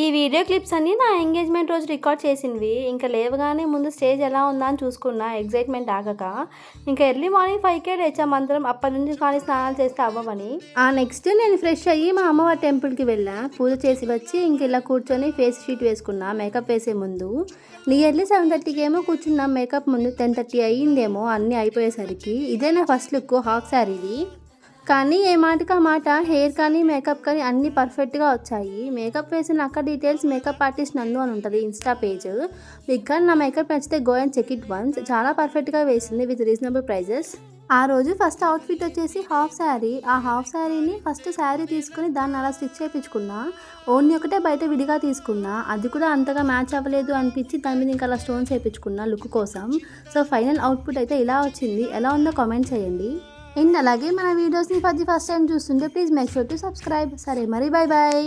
ఈ video clips అన్నీ నా ఎంగేజ్మెంట్ రోజు రికార్డ్ చేసినవి ఇంకా లేవగానే ముందు స్టేజ్ ఎలా ఉందా అని చూసుకున్నా. ఎగ్జైట్మెంట్ ఆగక. ఇంకా ఎర్లీ మార్నింగ్ ఫైవ్కే లేచాం అందరం అప్పటి నుంచి కానీ స్నానాలు చేస్తే అవ్వమని. ఆ నెక్స్ట్ నేను ఫ్రెష్ అయ్యి మా అమ్మవారి టెంపుల్కి వెళ్ళా. పూజ చేసి వచ్చి ఇంక ఇలా కూర్చొని ఫేస్ షీట్ వేసుకున్నా. మేకప్ వేసే ముందు. నియర్లీ సెవెన్ థర్టీకి ఏమో కూర్చున్నా. మేకప్ ముందు టెన్ థర్టీ అయ్యిందేమో అన్నీ అయిపోయేసరికి. ఇదే నా ఫస్ట్ లుక్ హాఫ్ శారీది. కానీ ఏ మాటకి ఆ మాట హెయిర్ కానీ మేకప్ కానీ అన్నీ పర్ఫెక్ట్గా వచ్చాయి. మేకప్ వేసిన అక్క డీటెయిల్స్ మేకప్ ఆర్టిస్ట్ నందు అని ఉంటుంది ఇన్స్టా పేజ్. మీకు కానీ నా మేకప్ నచ్చితే go and check it once. చాలా పర్ఫెక్ట్గా వేసింది విత్ రీజనబుల్ ప్రైజెస్. ఆ రోజు ఫస్ట్ అవుట్ఫిట్ వచ్చేసి హాఫ్ శారీ. ఆ హాఫ్ శారీని ఫస్ట్ శారీ తీసుకుని దాన్ని అలా స్టిచ్ చేయించుకున్నా. ఓన్లీ ఒకటే బయట విడిగా తీసుకున్నా. అది కూడా అంతగా మ్యాచ్ అవ్వలేదు అనిపించి దాని మీద ఇంకా అలా స్టోన్స్ వేయించుకున్నా లుక్ కోసం. సో ఫైనల్ అవుట్పుట్ అయితే ఇలా వచ్చింది. ఎలా ఉందో కామెంట్ చేయండి. అండ్ అలాగే మన వీడియోస్ని ఫస్ట్ ఫస్ట్ టైం చూస్తుంటే please make sure to subscribe సరే మరి బాయ్ బాయ్